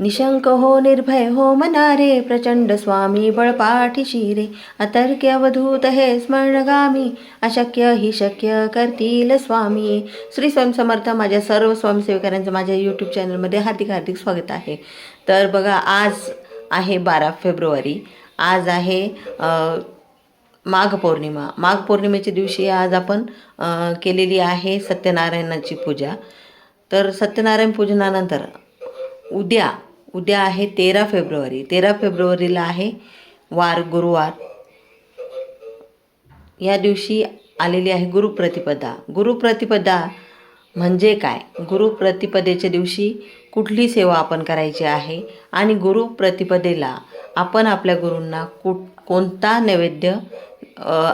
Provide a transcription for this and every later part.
निशंक हो निर्भय हो मनारे प्रचंड स्वामी बळपाठीशी रे अतर्क्य अवधूत हे स्मरणगामी अशक्य ही शक्य करतील स्वामी. श्री स्वयंसमर्थ समर्थ माझ्या सर्व स्वयंसेवकांचं माझ्या यूट्यूब चॅनलमध्ये हार्दिक हार्दिक स्वागत आहे. तर बघा आज आहे बारा फेब्रुवारी. आज आहे माघ पौर्णिमा. माघ पौर्णिमेच्या दिवशी आज आपण केलेली आहे सत्यनारायणाची पूजा. तर सत्यनारायण पूजनानंतर उद्या उद्या आहे तेरा फेब्रुवारी. तेरा फेब्रुवारीला आहे वार गुरुवार. या दिवशी आलेली आहे गुरुप्रतिपदा. गुरुप्रतिपदा म्हणजे काय? गुरुप्रतिपदेच्या दिवशी कुठली सेवा आपण करायची आहे? आणि गुरुप्रतिपदेला आपण आपल्या गुरूंना कुठ कोणता नैवेद्य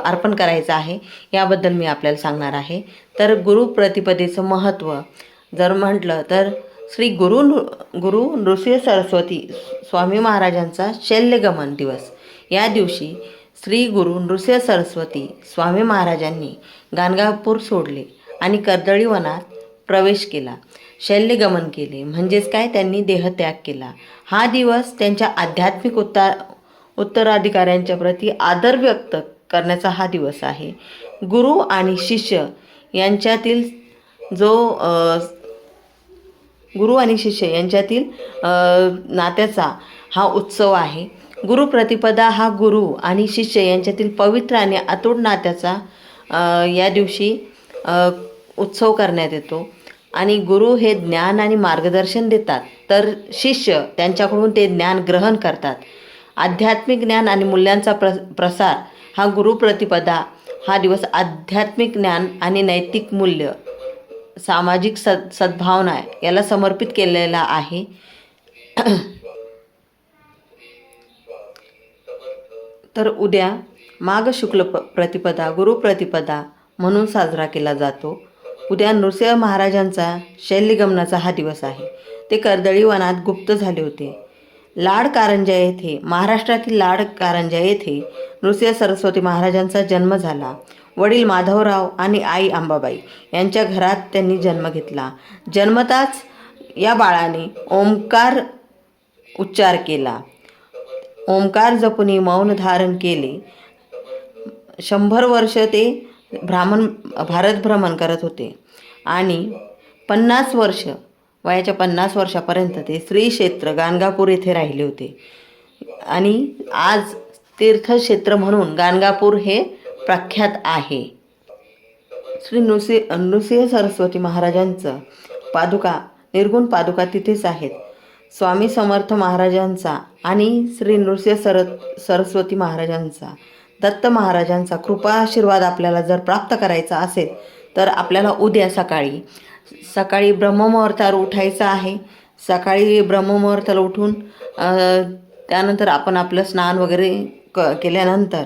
अर्पण करायचं आहे? याबद्दल मी आपल्याला सांगणार आहे. तर गुरुप्रतिपदेचं महत्त्व जर म्हटलं तर श्री गुरु नृ- गुरु नृसिंह सरस्वती स्वामी महाराजांचा शल्यगमन दिवस. या दिवशी श्री गुरु नृसिंह सरस्वती स्वामी महाराजांनी गाणगापूर सोडले आणि कर्दळी वनात प्रवेश केला. शल्यगमन केले. म्हणजेच काय? त्यांनी देहत्याग केला. हा दिवस त्यांच्या आध्यात्मिक उत्तर उत्तराधिकाऱ्यांच्या प्रती आदर व्यक्त करण्याचा हा दिवस आहे. गुरु आणि शिष्य यांच्यातील जो गुरु आणि शिष्य यांच्यातील नात्याचा हा उत्सव आहे. गुरुप्रतिपदा हा गुरु आणि शिष्य यांच्यातील पवित्र आणि अतूट नात्याचा या दिवशी उत्सव करण्यात येतो. आणि गुरु हे ज्ञान आणि मार्गदर्शन देतात. तर शिष्य त्यांच्याकडून ते ज्ञान ग्रहण करतात. आध्यात्मिक ज्ञान आणि मूल्यांचा प्र प्रसार हा गुरुप्रतिपदा हा दिवस आध्यात्मिक ज्ञान आणि नैतिक मूल्य सामाजिक सद सद्भावना याला समर्पित केलेला आहे. तर उद्या माघ शुक्ल प प्रतिपदा गुरुप्रतिपदा म्हणून साजरा केला जातो. उद्या नृसिंह महाराजांचा शैल्यगमनाचा हा दिवस आहे. ते कर्दळी वनात गुप्त झाले होते. लाड कारंजा येथे महाराष्ट्रातील लाड कारंजा येथे नृसिंह सरस्वती महाराजांचा जन्म झाला. वडील माधवराव आणि आई आंबाबाई यांच्या घरात त्यांनी जन्म घेतला. जन्मताच या बाळाने ओंकार उच्चार केला. ओंकार जपुनी मौन धारण केले. शंभर वर्ष ते भ्रामण भारत भ्रमण करत होते. आणि पन्नास वर्ष वयाच्या पन्नास वर्षापर्यंत ते श्री क्षेत्र गाणगापूर येथे राहिले होते. आणि आज तीर्थक्षेत्र म्हणून गाणगापूर हे प्रख्यात आहे. श्री नृसि नृसिंह सरस्वती महाराजांचं पादुका निर्गुण पादुका तिथेच आहेत. स्वामी समर्थ महाराजांचा आणि श्री नृसिंह सर सरस्वती महाराजांचा दत्त महाराजांचा कृपा आशीर्वाद आपल्याला जर प्राप्त करायचा असेल तर आपल्याला उद्या सकाळी. सकाळी ब्रह्ममुहूर्तावर उठायचं आहे. सकाळी ब्रह्ममुहूर्ताला उठून त्यानंतर आपण आपलं स्नान वगैरे क केल्यानंतर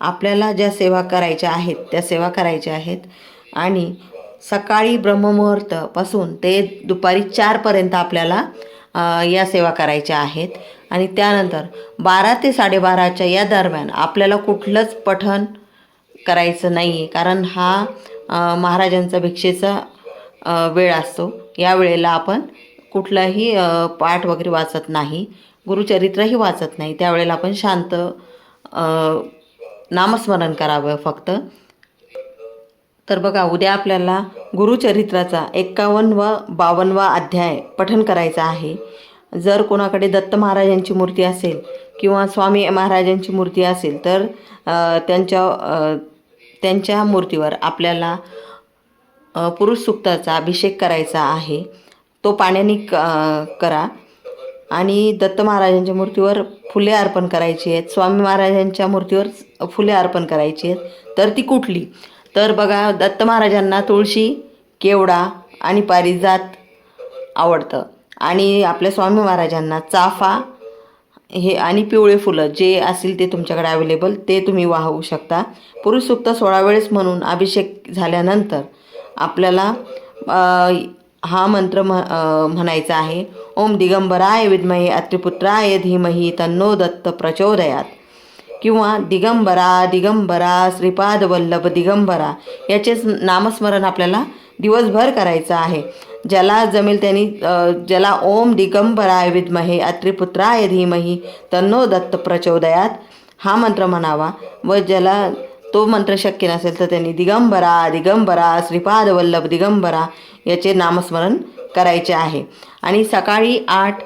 आपल्याला ज्या सेवा करायच्या आहेत त्या सेवा करायच्या आहेत. आणि सकाळी ब्रह्ममुहूर्तपासून ते दुपारी चारपर्यंत आपल्याला या सेवा करायच्या आहेत. आणि त्यानंतर बारा ते साडेबाराच्या या दरम्यान आपल्याला कुठलंच पठण करायचं नाही आहे कारण हा महाराजांचा भिक्षेचा वेळ असतो. या वेळेला आपण कुठलाही पाठ वगैरे वाचत नाही गुरुचरित्रही वाचत नाही. त्यावेळेला आपण शांत नामस्मरण करावं फक्त. तर बघा उद्या आपल्याला गुरुचरित्राचा एक्कावन्न व बावन्नवा अध्याय पठन करायचा आहे. जर कोणाकडे दत्त महाराजांची मूर्ती असेल किंवा स्वामी महाराजांची मूर्ती असेल तर त्यांच्या त्यांच्या मूर्तीवर आपल्याला पुरुष सुक्ताचा अभिषेक करायचा आहे. तो पाण्याने क करा. आणि दत्त महाराजांच्या मूर्तीवर फुले अर्पण करायची आहेत. स्वामी महाराजांच्या मूर्तीवर फुले अर्पण करायची आहेत. तर ती कुठली? तर बघा दत्त महाराजांना तुळशी केवडा आणि पारिजात आवडतं. आणि आपल्या स्वामी महाराजांना चाफा हे आणि पिवळे फुलं जे असतील ते तुमच्याकडे अवेलेबल ते तुम्ही वाहू शकता. पुरुष सुक्त सोळा वेळेस म्हणून अभिषेक झाल्यानंतर आपल्याला हा मंत्र म्ह म्हणायचा आहे. ओम दिगंबराय विद्महे अत्रिपुत्राय धीमही तन्नो दत्त प्रचोदयात. किंवा दिगंबरा दिगंबरा श्रीपाद वल्लभ दिगंबरा याचेच नामस्मरण आपल्याला दिवसभर करायचं आहे. ज्याला जमेल त्यांनी ज्याला ओम दिगंबराय विद्महे अत्रिपुत्राय धीमही तन्नो दत्त प्रचोदयात। हा मंत्र म्हणावा व ज्याला तो मंत्र शक्य नसेल तर त्यांनी दिगंबरा दिगंबरा श्रीपाद वल्लभ दिगंबरा याचे नामस्मरण करायचे आहे. आणि सकाळी आठ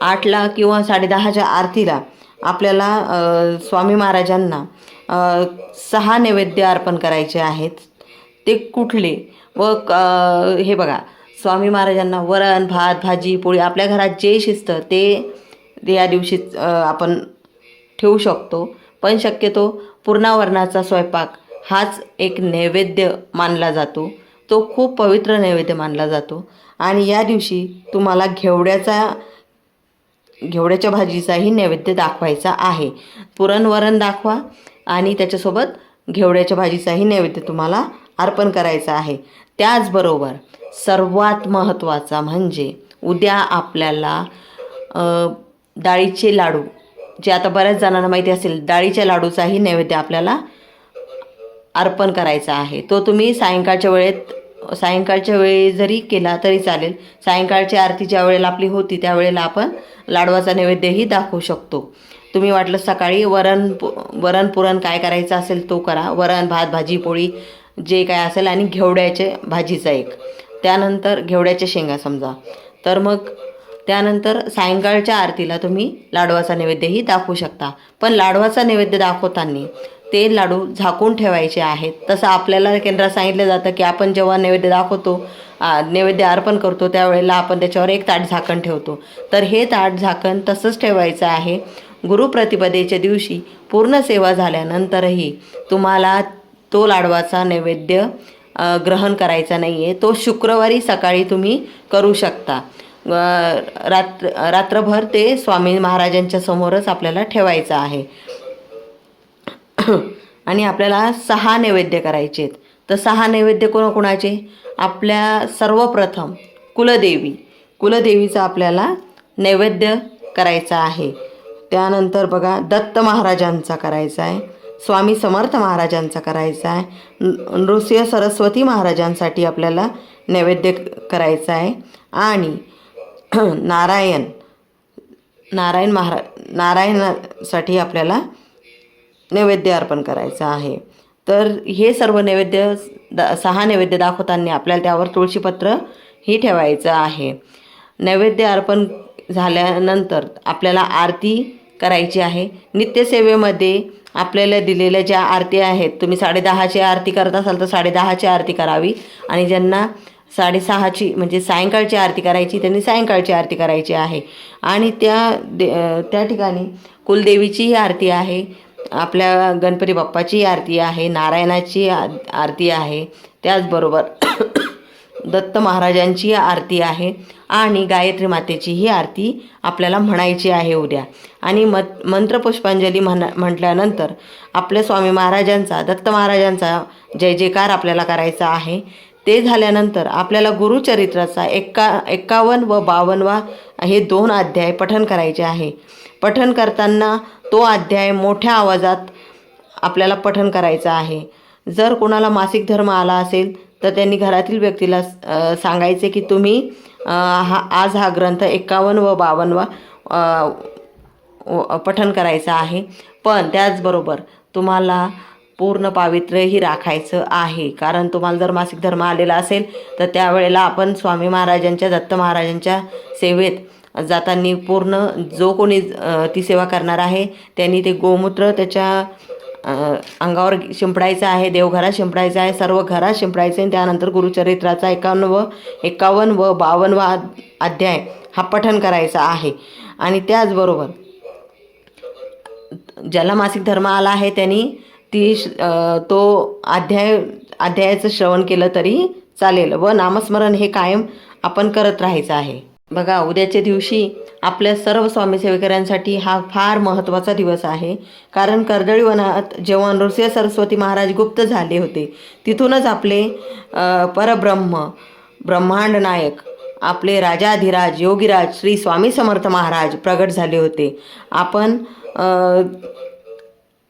आठला किंवा साडेदहाच्या आरतीला आपल्याला स्वामी महाराजांना सहा नैवेद्य अर्पण करायचे आहेत. ते कुठले? व क- हे बघा स्वामी महाराजांना वरण भात भाजी पोळी आपल्या घरात जे शिजतं ते या दिवशी आपण ठेवू शकतो. पण शक्यतो पूर्णावरणाचा स्वयंपाक हाच एक नैवेद्य मानला जातो. तो खूप पवित्र नैवेद्य मानला जातो. आणि या दिवशी तुम्हाला घेवड्याचा घेवड्याच्या भाजीचाही नैवेद्य दाखवायचा आहे. पुरणवरण दाखवा आणि त्याच्यासोबत घेवड्याच्या भाजीचाही नैवेद्य तुम्हाला अर्पण करायचा आहे. त्याचबरोबर सर्वात महत्त्वाचा म्हणजे उद्या आपल्याला डाळीचे लाडू जे आता बऱ्याच जणांना माहिती असेल डाळीच्या लाडूचाही नैवेद्य आपल्याला अर्पण करायचा आहे. तो तुम्ही सायंकाळच्या वेळेत सायंकाळच्या वेळी जरी केला तरी चालेल. सायंकाळची आरती ज्या वेळेला आपली होती त्यावेळेला आपण लाडवाचा नैवेद्यही दाखवू शकतो. तुम्ही वाटलं सकाळी वरण पु- वरण पुरण काय करायचं असेल तो करा. वरण भात भाजी पोळी जे काय असेल आणि घेवड्याचे भाजीचा एक. त्यानंतर घेवड्याच्या शेंगा समजा. तर मग त्यानंतर सायंकाळच्या आरतीला तुम्ही लाडवाचा नैवेद्यही दाखवू शकता. पण लाडवाचा नैवेद्य दाखवताना ते लाडू झाकून ठेवायचे आहेत. तसं आपल्याला केंद्रात सांगितलं जातं की आपण जेव्हा नैवेद्य दाखवतो नैवेद्य अर्पण करतो त्यावेळेला आपण त्याच्यावर एक ताट झाकण ठेवतो. तर हे ताट झाकण तसंच ठेवायचं आहे. गुरुप्रतिपदेच्या दिवशी पूर्ण सेवा झाल्यानंतरही तुम्हाला तो लाडवाचा नैवेद्य ग्रहण करायचा नाही आहे तो शुक्रवारी सकाळी तुम्ही करू शकता. रात्र रात्रभर ते स्वामी महाराजांच्या समोरच आपल्याला ठेवायचं आहे. आणि आपल्याला सहा नैवेद्य करायचे आहेत. तर सहा नैवेद्य कोणाकोणाचे? आपल्या सर्वप्रथम कुलदेवी. कुलदेवीचा आपल्याला नैवेद्य करायचा आहे. त्यानंतर बघा दत्त महाराजांचा करायचा आहे. स्वामी समर्थ महाराजांचा करायचा आहे. नृसिंह सरस्वती महाराजांसाठी आपल्याला नैवेद्य करायचा आहे. आणि नारायण नारायण महारा नारायणासाठी आपल्याला नैवेद्य अर्पण करायचं आहे. तर हे सर्व नैवेद्य दा सहा नैवेद्य दाखवताना आपल्याला त्यावर तुळशीपत्र ही ठेवायचं आहे. नैवेद्य अर्पण झाल्यानंतर आपल्याला आरती करायची आहे. नित्यसेवेमध्ये आपल्याला दिलेल्या ज्या आरती आहेत तुम्ही साडेदहाची आरती करत असाल तर साडेदहाची आरती करावी. आणि ज्यांना साडेसहाची म्हणजे सायंकाळची आरती करायची त्यांनी सायंकाळची आरती करायची आहे. आणि त्या दे त्या ठिकाणी कुलदेवीचीही आरती आहे आपल्या गणपती बाप्पाची आरती आहे नारायणाची आरती आहे त्याचबरोबर दत्त महाराजांची आरती आहे. आणि गायत्री मातेची ही आरती आपल्याला म्हणायची आहे उद्या. आणि मत मंत्रपुष्पांजली म्हणा म्हटल्यानंतर आपल्या स्वामी महाराजांचा दत्त महाराजांचा जय जयकार आपल्याला करायचा आहे. ते झाल्यानंतर आपल्याला गुरुचरित्राचा एक्का एक्कावन्न व बावन्नवा हे दोन अध्याय पठण करायचे आहे. पठण करताना तो अध्याय मोठ्या आवाजात आपल्याला पठण करायचं आहे. जर कोणाला मासिक धर्म आला असेल तर त्यांनी घरातील व्यक्तीला सांगायचे की तुम्ही हा आज हा ग्रंथ एक्कावन्न व बावन्नवा पठन करायचा आहे. पण त्याचबरोबर तुम्हाला पूर्ण पावित्र्यही राखायचं आहे. कारण तुम्हाला जर मासिक धर्म आलेला असेल तर त्यावेळेला आपण स्वामी महाराजांच्या दत्त महाराजांच्या सेवेत जाताना पूर्ण जो कोणी ती सेवा करणार आहे त्यांनी ते गोमूत्र त्याच्या अंगावर शिंपडायचं आहे देवघरात शिंपडायचं आहे सर्व घरात शिंपडायचं आहे. त्यानंतर गुरुचरित्राचा एकावन्न व एकावन्न व बावन्नवा अध्याय हा पठन करायचा आहे. आणि त्याचबरोबर ज्याला मासिक धर्म आला आहे त्यांनी ती श- तो अध्याय अध्यायाचं श्रवण केलं तरी चालेल व नामस्मरण हे कायम आपण करत राहायचं आहे. बघा उद्याच्या दिवशी आपल्या सर्व स्वामी सेवेकऱ्यांसाठी हा फार महत्त्वाचा दिवस आहे. कारण कर्दळीवनात जेव्हा नृसिंह सरस्वती महाराज गुप्त झाले होते तिथूनच आपले परब्रह्म ब्रह्मांड नायक आपले राजाधिराज योगीराज श्री स्वामी समर्थ महाराज प्रगट झाले होते. आपण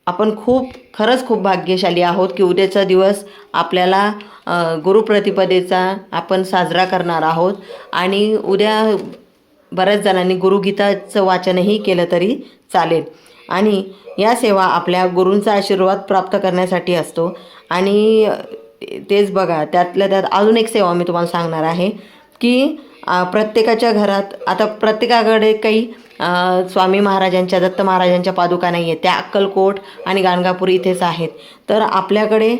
आपण खूप खरंच खूप भाग्यशाली आहोत की उद्याचा दिवस आपल्याला गुरुप्रतिपदेचा आपण साजरा करणार आहोत. आणि उद्या बऱ्याच जणांनी गुरुगीताचं वाचनही केलं तरी चालेल. आणि या सेवा आपल्या गुरूंचा आशीर्वाद प्राप्त करण्यासाठी असतो. आणि तेच बघा त्यातल्या त्यात अजून एक सेवा मी तुम्हाला सांगणार आहे की प्रत्येकाच्या घरात आता प्रत्येकाकडे काही स्वामी महाराजांच्या दत्त महाराजांच्या पादुका नाही आहेत. त्या अक्कलकोट आणि गाणगापूर इथेच आहेत. तर आपल्याकडे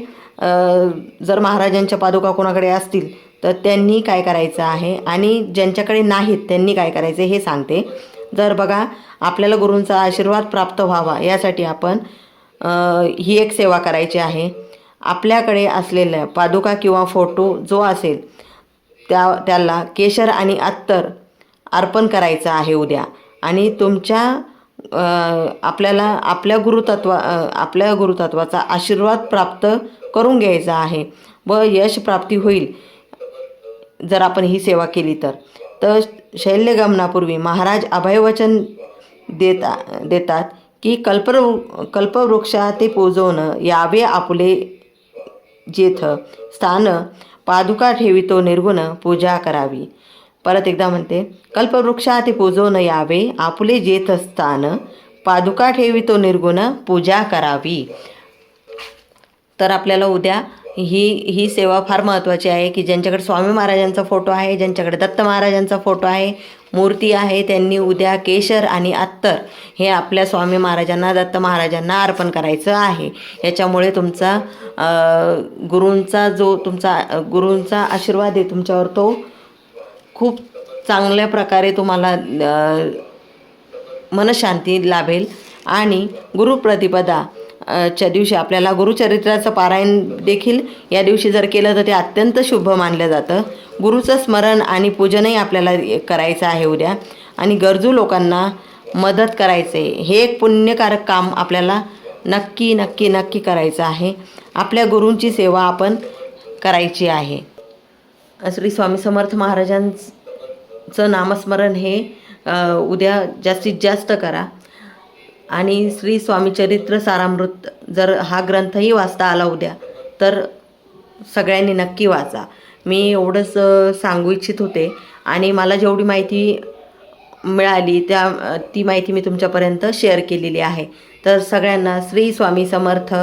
जर महाराजांच्या पादुका कोणाकडे असतील तर त्यांनी काय करायचं आहे आणि ज्यांच्याकडे नाहीत त्यांनी काय करायचं हे सांगते. जर बघा आपल्याला गुरूंचा आशीर्वाद प्राप्त व्हावा यासाठी आपण ही एक सेवा करायची आहे. आपल्याकडे असलेल्या पादुका किंवा फोटो जो असेल त्या त्याला केशर आणि अत्तर अर्पण करायचं आहे उद्या. आणि तुमच्या आपल्याला आपल्या गुरुतत्वा आपल्या गुरुतत्वाचा आशीर्वाद प्राप्त करून घ्यायचा आहे व यश प्राप्ती होईल. जर आपण ही सेवा केली तर. तर शैल्यगमनापूर्वी महाराज अभयवचन देता देतात की कल्पवृ कल्पवृक्षा ते पोजवणं यावे आपले जेथ. स्थान पादुका ठेवितो निर्गुण पूजा करावी. परत एकदा म्हणते कल्पवृक्षा ते पूजवून यावे आपुले जेत स्थान पादुका ठेवितो निर्गुण पूजा करावी. तर आपल्याला उद्या ही ही सेवा फार महत्त्वाची आहे की ज्यांच्याकडे स्वामी महाराजांचा फोटो आहे ज्यांच्याकडे दत्त महाराजांचा फोटो आहे मूर्ती आहे त्यांनी उद्या केशर आणि अत्तर हे आपल्या स्वामी महाराजांना दत्त महाराजांना अर्पण करायचं आहे. याच्यामुळे तुमचा गुरूंचा जो तुमचा गुरूंचा आशीर्वाद आहे तुमच्यावर तो खूप चांगल्या प्रकारे तुम्हाला मनशांती लाभेल. आणि गुरुप्रतिपदा च्या दिवशी आपल्याला गुरुचरित्राचं पारायण देखील या दिवशी जर केलं तर ते अत्यंत शुभ मानलं जातं. गुरुचं स्मरण आणि पूजनही आपल्याला करायचं आहे उद्या. आणि गरजू लोकांना मदत करायचे हे एक पुण्यकारक काम आपल्याला नक्की नक्की नक्की करायचं आहे. आपल्या गुरूंची सेवा आपण करायची आहे. श्री स्वामी समर्थ महाराजांचं नामस्मरण हे उद्या जास्तीत जास्त करा. आणि श्री स्वामी चरित्र सारामृत जर हा ग्रंथही वाचता आला उद्या तर सगळ्यांनी नक्की वाचा. मी एवढंच सांगू इच्छित होते. आणि मला जेवढी माहिती मिळाली त्या ती माहिती मी तुमच्यापर्यंत शेअर केलेली आहे. तर सगळ्यांना श्री स्वामी समर्थ